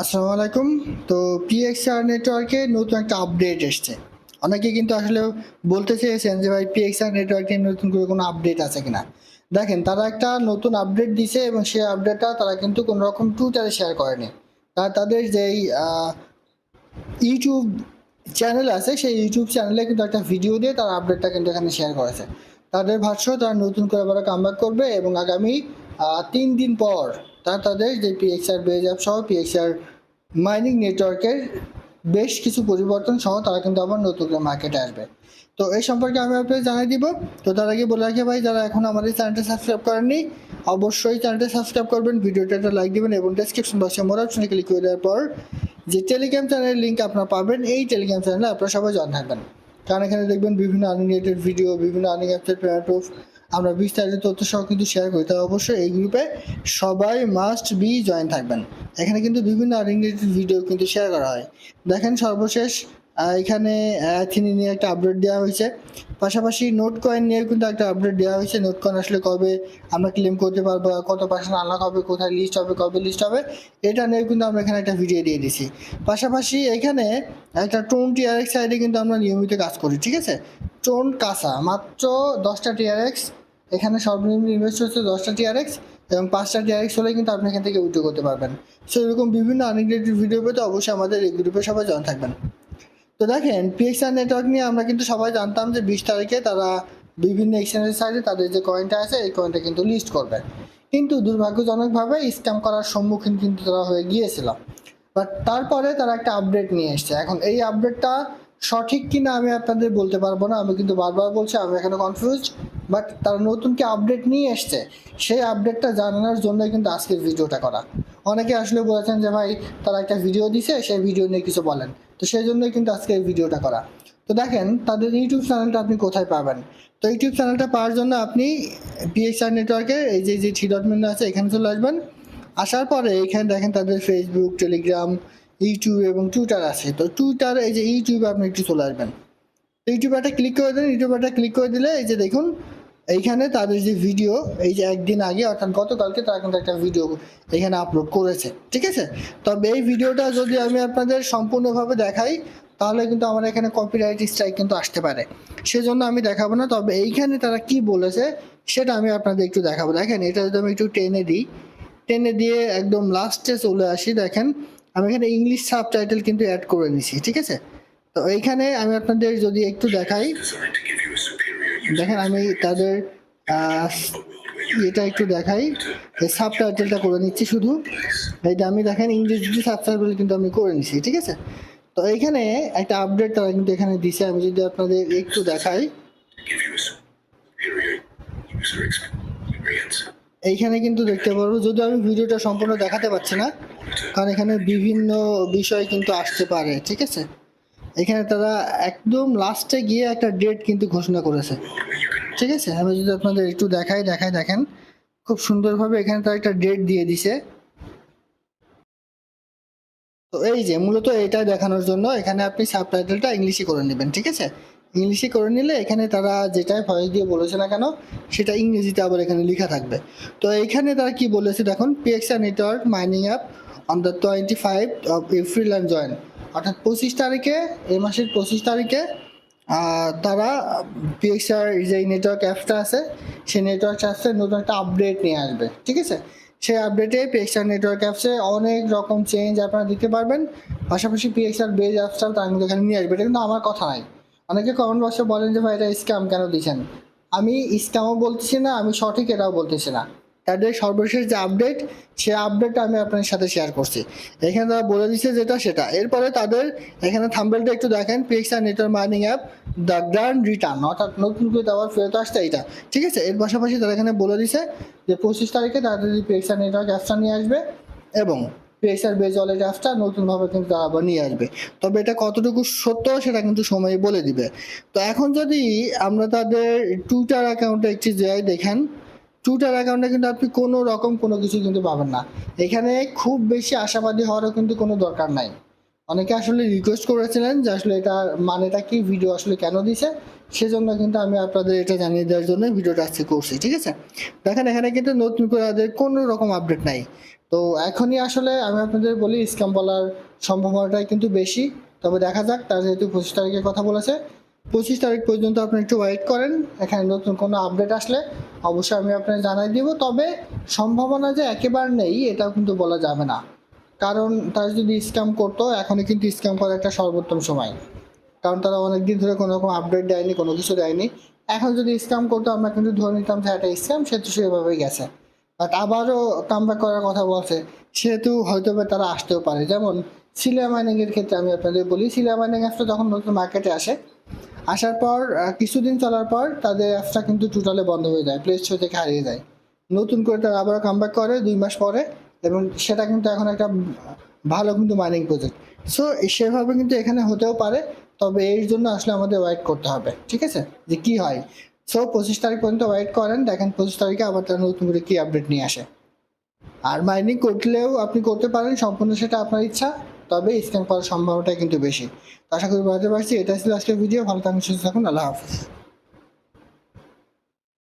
আসসালামু আলাইকুম। তো পিএক্সআর নেটওয়ার্কে নতুন একটা আপডেট এসছে। অনেকে কিন্তু আসলে বলতে চেয়েছেন যে ভাই পিএক্সআর নেটওয়ার্কে নতুন করে কোনো আপডেট আছে কিনা। দেখেন, তারা একটা নতুন আপডেট দিছে এবং সেই আপডেটটা তারা কিন্তু কোনো রকম টুইটারে শেয়ার করেনি। তারা তাদের যেই ইউটিউব চ্যানেল আছে, সেই ইউটিউব চ্যানেলে কিন্তু একটা ভিডিও দিয়ে তারা আপডেটটা কিন্তু এখানে শেয়ার করেছে। তাদের ভাষ্য, তারা নতুন করে আবার কামব্যাক করবে এবং আগামী তিন দিন পর তারা তাদের যে পিএক্সআর বেজ অ্যাপ সহ পিএক্সআর মাইনিং নেটওয়ার্কের বেশ কিছু পরিবর্তন সহ তারা কিন্তু আবার নতুন করে মার্কেটে আসবে। তো এই সম্পর্কে আমি আপনাকে জানিয়ে দিব। তো তার আগে বলে রাখি ভাই, যারা এখন আমাদের চ্যানেলটা সাবস্ক্রাইব করেননি, অবশ্যই চ্যানেলটা সাবস্ক্রাইব করবেন, ভিডিওটা একটা লাইক দিবেন এবং ডেসক্রিপশন বক্সে মোর অপশনে ক্লিক করে দেওয়ার পর যে টেলিগ্রাম চ্যানেলের লিঙ্ক আপনারা পাবেন, এই টেলিগ্রাম চ্যানেলে আপনারা সবাই জয়েন থাকবেন। কারণ এখানে দেখবেন বিভিন্ন আনলিমিটেড ভিডিও বিভিন্ন আর্নিং অ্যাপসের পেমেন্ট আমরা বিস্তারিত তথ্য সহ কিন্তু শেয়ার করি। তাই অবশ্যই এই গ্রুপে সবাই মাস্ট বি জয়েন থাকবেন। এখানে কিন্তু বিভিন্ন আর্নিং ভিডিও কিন্তু শেয়ার করা হয়। দেখেন সর্বশেষ এখানে অ্যাথিনি নিয়ে একটা আপডেট দেওয়া হয়েছে। পাশাপাশি নোট কয়েন নিয়ে কিন্তু একটা আপডেট দেওয়া হয়েছে। নোট কয়েন আসলে কবে আমরা ক্লেম করতে পারব কত পার্সেন্ট আনলক হবে, কোথায় লিস্ট হবে, কবে লিস্ট হবে, এটা নিয়ে কিন্তু আমরা এখানে একটা ভিডিও দিয়ে দিছি পাশাপাশি এখানে একটা টোন টিআরএক্স সাইডে কিন্তু আমরা নিয়মিত কাজ করি, ঠিক আছে? টোন কাঁচা। মাত্র দশটা টিআরএক্স এখানে সর্বনিম্ন ইনভেস্ট হচ্ছে দশটা টিআরএক্স এবং পাঁচটা টিআরএক্স হলে কিন্তু আপনি এখান থেকে উইথড্র করতে পারবেন। সো এরকম বিভিন্ন আনরিলেটেড ভিডিও পেতে অবশ্যই আমাদের এই গ্রুপে সবাই জয়েন থাকবেন। তো দেখেন পিএক্সআর নেটওয়ার্ক নিয়ে আমরা কিন্তু সবাই জানতাম যে বিশ তারিখে তারা বিভিন্ন এক্সচেঞ্জের সাইডে তাদের যে কয়েনটা আছে, এই কয়েনটা কিন্তু লিস্ট করবে। কিন্তু দুর্ভাগ্যজনকভাবে স্ক্যাম করার সম্মুখীন কিন্তু তারা হয়ে গিয়েছিল। বাট তারপরে তারা একটা আপডেট নিয়ে এসছে। এখন এই আপডেটটা সঠিক কিনা আমি আপনাদের বলতে পারব না। আমি কিন্তু বারবার বলছি, আমি এখানে কনফিউজ বাট তারা নতুন কি আপডেট নিয়ে এসছে? সেই আপডেটটা জানানোর জন্য কিন্তু আজকের ভিডিওটা করা। অনেকে আসলে বলেছেন যে, ভাই, তারা একটা ভিডিও দিছে, সেই ভিডিও নিয়ে কিছু বলেন। তো সেই জন্যই কিন্তু আজকে এই ভিডিওটা করা। তো দেখেন, তাদের ইউটিউব চ্যানেলটা আপনি কোথায় পাবেন? তো ইউটিউব চ্যানেলটা পাওয়ার জন্য আপনি পিএসআর নেটওয়ার্কের এই যে যে থ্রি ডট মেনু আছে, এখানে চলে আসবেন। আসার পরে এখানে দেখেন তাদের ফেসবুক টেলিগ্রাম ইউটিউব এবং টুইটার আছে। তো টুইটার, এই যে ইউটিউবে আপনি একটু চলে আসবেন। ইউটিউবে একটা ক্লিক করে দেন, ইউটিউব একটা ক্লিক করে দিলে এই যে দেখুন, এইখানে তাদের যে ভিডিও এই যে একদিন আগে, অর্থাৎ গতকালকে তারা কিন্তু একটা ভিডিও এখানে আপলোড করেছে। ঠিক আছে? তবে এই ভিডিওটা যদি আমি আপনাদের সম্পূর্ণভাবে দেখাই, তাহলে কিন্তু আমার এখানে কপিরাইট স্ট্রাইক কিন্তু আসতে পারে। সেজন্য আমি দেখাবো না, তবে এইখানে তারা কি বলেছে, সেটা আমি আপনাদের একটু দেখাবো। দেখেন, এটা যদি আমি একটু টেনে দিই, টেনে দিয়ে একদম লাস্টে চলে আসি, দেখেন। আমি এখানে ইংলিশ সাব টাইটেল কিন্তু অ্যাড করে নিছি, ঠিক আছে? তো এইখানে আমি আপনাদের যদি একটু দেখাই, দেখেন আমি তাদের এটা একটু দেখাই, এই সাব টাইটেলটা করে নিচ্ছি শুধু। এইটা আমি দেখেন ইংলিশ ইংরেজি সাবটাইটেল কিন্তু আমি করে নিচ্ছি ঠিক আছে? তো এইখানে একটা আপডেট তারা কিন্তু এখানে দিছে, আমি যদি আপনাদের একটু দেখাই. এইখানে কিন্তু দেখতে পারব যদি আমি ভিডিওটা সম্পূর্ণ দেখাতে পারছি না কারণ এখানে বিভিন্ন বিষয় কিন্তু আসতে পারে, ঠিক আছে? এখানে তারা একদম লাস্টে গিয়ে একটা ডেট কিন্তু ঘোষণা করেছে, ঠিক আছে? আমি যদি আপনাদের একটু দেখাই দেখাই, দেখেন। খুব সুন্দরভাবে এখানে তারা একটা ডেট দিয়ে দিছে। তো এই যে, মূলত এটা দেখানোর জন্য এখানে আপনি সাবটাইটেলটা ইংলিশে করে নেবেন, ঠিক আছে? ইংলিশে করে নিলে এখানে তারা যেটাই ভয়েস দিয়ে বলেছে না কেন, সেটা ইংরেজিতে আবার এখানে লেখা থাকবে। তো এইখানে তারা কি বলেছে দেখুন PXR network mining app on the twenty five of April and join অর্থাৎ পঁচিশ তারিখে, এই মাসের পঁচিশ তারিখে তারা পিএক্সআর যে নেটওয়ার্ক অ্যাপসটা আছে, সেই নেটওয়ার্ক অ্যাপসের নতুন একটা আপডেট নিয়ে আসবে, ঠিক আছে? সেই আপডেটে পিএক্সআর নেটওয়ার্ক অ্যাপসে অনেক রকম চেঞ্জ আপনারা দিতে পারবেন, পাশাপাশি পিএক্সআর বেজ অ্যাপসটাও তার মধ্যে এখানে নিয়ে আসবে, এটা কিন্তু আমার কথা নাই অনেকে কমেন্ট বক্সে বলেন যে ভাই, এটা স্ক্যাম কেন দিচ্ছেন? আমি স্ক্যামও বলতেছি না, আমি সঠিক এটাও বলতেছি না। তাদের সর্বশেষ যে আপডেট সে আপডেটটা আমি আপনাদের সাথে শেয়ার করছি। এখানে তারা বলে দিচ্ছে যেটা সেটা। এরপরে তাদের এখানে থাম্বেলটা একটু দেখেন PXR network mining app the grand return অর্থাৎ নতুন করে আবার ফেরত আসছে এইটা ঠিক আছে? এর পাশাপাশি তারা এখানে বলে দিছে যে পঁচিশ তারিখে তারা যদি পিএক্সআর নেটওয়ার্ক অ্যাপসটা নিয়ে আসবে এবং পিএক্সআর বেজ ওয়ালেট অ্যাপসটা নতুনভাবে কিন্তু তারা আবার নিয়ে আসবে। তবে এটা কতটুকু সত্য সেটা কিন্তু সময় বলে দিবে। তো এখন যদি আমরা তাদের টুইটার অ্যাকাউন্টে একটি যাই দেখেন টুইটার অ্যাকাউন্টে কিন্তু আপনি কোনো রকম কোনো কিছু কিন্তু পাবেন না। এখানে খুব বেশি আশাবাদী হওয়ারও কিন্তু কোনো দরকার নাই। অনেকে আসলে রিকোয়েস্ট করেছিলেন যে আসলে এটা মানেটা কি ভিডিও আসলে কেন দিছে? সেজন্য কিন্তু আমি আপনাদের এটা জানিয়ে দেওয়ার জন্য ভিডিওটা আজকে করছি, ঠিক আছে? দেখেন, এখানে কিন্তু নতুন করে তাদের কোনো রকম আপডেট নাই। তো এখনই আসলে আমি আপনাদের বলি স্ক্যাম বলার সম্ভাবনাটাই কিন্তু বেশি। তবে দেখা যাক, তার যেহেতু পঁচিশ তারিখের কথা বলেছে পঁচিশ তারিখ পর্যন্ত আপনি একটু ওয়েট করেন, এখানে নতুন কোনো আপডেট আসলে অবশ্যই আমি আপনাকে জানাই দিব। তবে সম্ভাবনা যে একেবারে নেই, এটাও কিন্তু বলা যাবে না। কারণ তারা যদি স্ক্যাম করতো, এখনই কিন্তু স্ক্যাম করার একটা সর্বোত্তম সময়। কারণ তারা অনেক দিন ধরে কোনো রকম আপডেট দেয়নি, কোনো কিছু দেয়নি। এখন যদি স্ক্যাম করতো, আমরা কিন্তু ধরে নিতাম যে একটা স্ক্যাম সে তো সেভাবেই গেছে। বাট আবারও কামব্যাক করার কথা বলছে, সেহেতু হয়তো তারা আসতেও পারে। যেমন সিলিয়া মাইনিংয়ের ক্ষেত্রে আমি আপনাদের বলি সিলিয়া মাইনিং অ্যাপটা যখন নতুন মার্কেটে আসে আসার পর কিছুদিন চলার পর তাদের অ্যাপটা কিন্তু টোটালে বন্ধ হয়ে যায় প্লে স্টোর থেকে হারিয়ে যায়। নতুন করে তারা আবার কামব্যাক করে দুই মাস পরে এবং সেটা কিন্তু এখন একটা ভালো কিন্তু মাইনিং প্রজেক্ট সো সেভাবে কিন্তু এখানে হতেও পারে, তবে এর জন্য আসলে আমাদের ওয়েট করতে হবে, ঠিক আছে? যে কি হয়? সো পঁচিশ তারিখ পর্যন্ত ওয়েট করেন, দেখেন পঁচিশ তারিখে আবার তারা নতুন করে কী আপডেট নিয়ে আসে। আর মাইনিং করলেও আপনি করতে পারেন, সম্পূর্ণ সেটা আপনার ইচ্ছা। তবে স্ক্যাম করার সম্ভাবনাটা কিন্তু বেশি। আশা করি বুঝতে পারছি। এটা ছিল আজকের ভিডিও ভালো থাকুন, সুস্থ থাকুন। আল্লাহ হাফিজ।